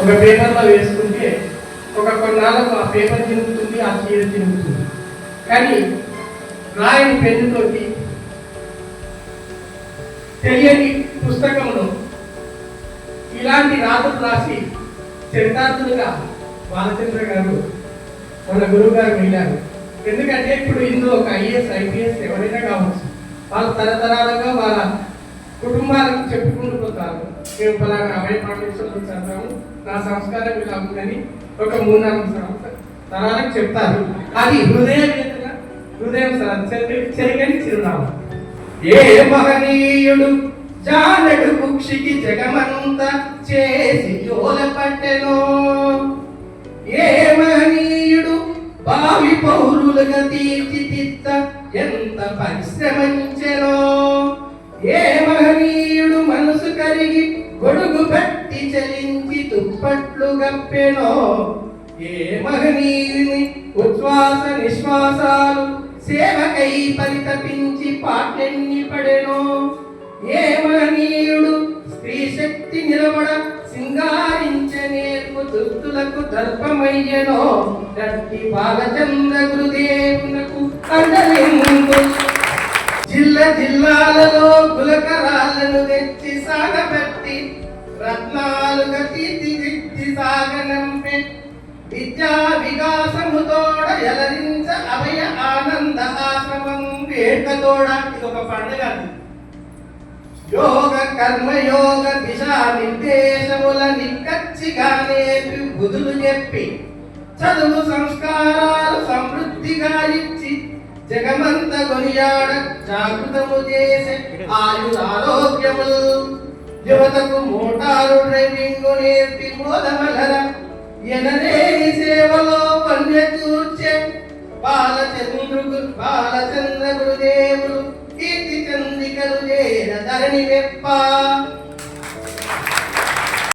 ఒక పేపర్లో వేసుకుంటే ఒక కొన్నాళ్ళకు ఆ పేపర్ తిరుగుతుంది ఆ చీర తిరుగుతుంది. కానీ రాయని పెన్నుతోటి తెలియని పుస్తకంలో ఇలాంటి రాతలు రాసి చరితార్థులుగా బాలచంద్ర గారు మన గురువు గారు వెళ్ళారు. ఎందుకంటే ఇప్పుడు ఇందులో ఒక ఐఏఎస్ ఐపీఎస్ ఎవరైనా కావచ్చు. వాళ్ళు తరతరాలుగా వాళ్ళ కుటుంబాలకు చెప్పుకుంటూ పోతారు. మేము ఫలానా అభయ పాఠశాలలో నా సంస్కారం ఇలా ఉందని ఒక మూడు నాలుగు సంవత్సరం తరాలకు చెప్తారు. అది హృదయ వేదన హృదయం చేయగలి చిరునామా. ఏ మహనీయుడు జానడు కుక్షికి జగమంత చేసి జోల పట్టెలో ఏ మహనీయుడు భావి పౌరులుగా తీర్చిదిద్ద ఎంత పరిశ్రమించెనో. ఏ మహనీయుడు మనసు కరిగి గొడుగు పట్టి చలించి దుప్పట్లు గప్పెనో ఏ మహనీయుని ఉచ్ఛ్వాస నిశ్వాసాలు సేవకై పరితపించి పాటెన్ని పడెనో. ఏ మహనీయుడు స్త్రీ శక్తి నిలబడ సింగారించ నేర్పు దుస్తులకు దర్పమయ్యనో గట్టి బాలచంద్ర గురుదేవునకు అందలేము జిల్ల జిల్లాలలో గులకరాలను తెచ్చి సాగబెట్టి రత్నాలుగా తీర్చిదిద్ది సాగనంపె విద్యా వికాసముతోడ ఎలరించ అభయ ఆనంద ఆశ్రమం వేడుకతోడ ఇది ఒక పండుగ యోగ కర్మయోగ దిశా నిర్దేశముల నిక్కచ్చిగానే బుధులు చెప్పి చదువు సంస్కారాలు సమృద్ధిగా ఇచ్చి జగమంత కొనియాడ జాగృతము చేసే ఆయుర ఆరోగ్యములు యువతకు కారు డ్రైవింగ్ నేర్పి మోదమలర ఎనలేని సేవలో పన్య కూర్చే బాలచంద్రుడు బాలచంద్ర గురుదేవులు కీర్తి చంద్రికలు చేర ధరణి వెప్ప.